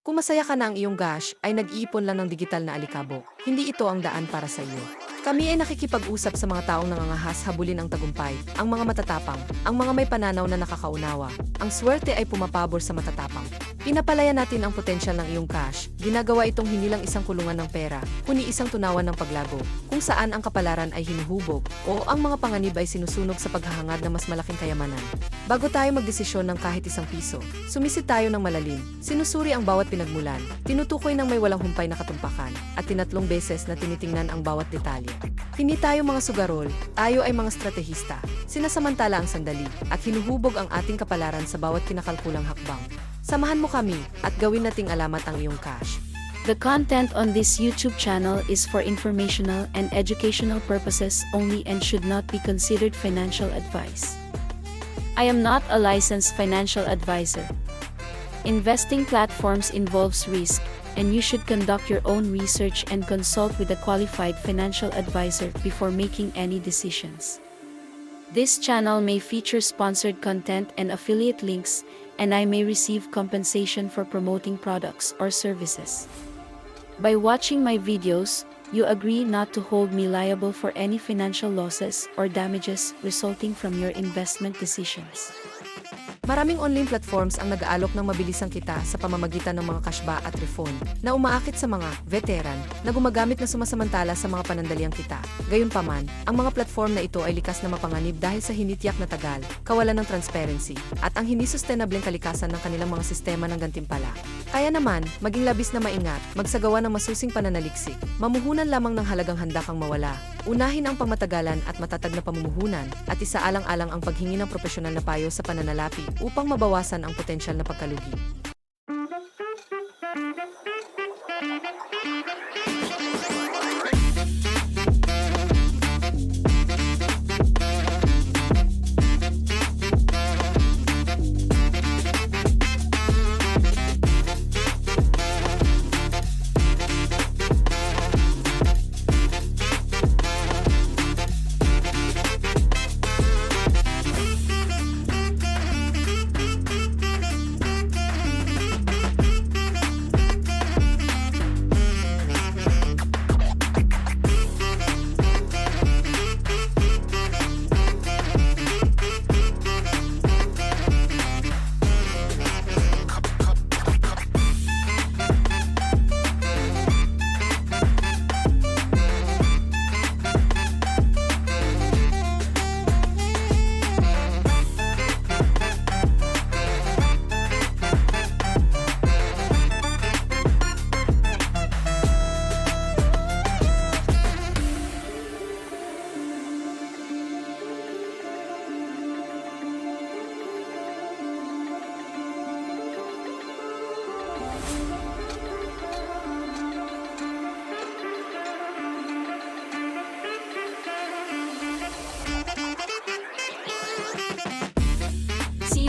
Kung masaya ka na ang iyong gosh, ay nag-iipon lang ng digital na alikabok. Hindi ito ang daan para sa iyo. Kami ay nakikipag-usap sa mga taong nangangahas habulin ang tagumpay, ang mga matatapang, ang mga may pananaw na nakakaunawa. Ang swerte ay pumapabor sa matatapang. Pinapalaya natin ang potensyal ng iyong cash. Ginagawa itong hindi lang isang kulungan ng pera, kundi isang tunawan ng paglago, kung saan ang kapalaran ay hinuhubog, o ang mga panganib ay sinusunog sa paghahangad ng mas malaking kayamanan. Bago tayo magdesisyon ng kahit isang piso, sumisid tayo ng malalim, sinusuri ang bawat pinagmulan, tinutukoy ng may walang humpay na katumpakan, at tinatlong beses na tinitingnan ang bawat detalye. Hindi tayo mga sugarol, tayo ay mga stratehista. Sinasamantala ang sandali, at hinuhubog ang ating kapalaran sa bawat kinakalkulang hakbang. Samahan mo kami, at gawin nating alamat ang iyong cash. The content on this YouTube channel is for informational and educational purposes only and should not be considered financial advice. I am not a licensed financial advisor. Investing platforms involves risk, and you should conduct your own research and consult with a qualified financial advisor before making any decisions. This channel may feature sponsored content and affiliate links, and I may receive compensation for promoting products or services. By watching my videos, you agree not to hold me liable for any financial losses or damages resulting from your investment decisions. Maraming online platforms ang nag-aalok ng mabilisang kita sa pamamagitan ng mga kashba at refund na umaakit sa mga veteran na gumagamit na sumasamantala sa mga panandaliang kita. Gayunpaman, ang mga platform na ito ay likas na mapanganib dahil sa hinitiyak na tagal, kawalan ng transparency, at ang hindi sustainableng kalikasan ng kanilang mga sistema ng gantimpala. Kaya naman, maging labis na maingat, magsagawa ng masusing pananaliksik, mamuhunan lamang ng halagang handa kang mawala, unahin ang pangmatagalan at matatag na pamumuhunan, at isaalang-alang ang paghingi ng profesional na payo sa pananalapi upang mabawasan ang potensyal na pagkalugi.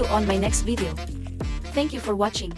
You on my next video. Thank you for watching.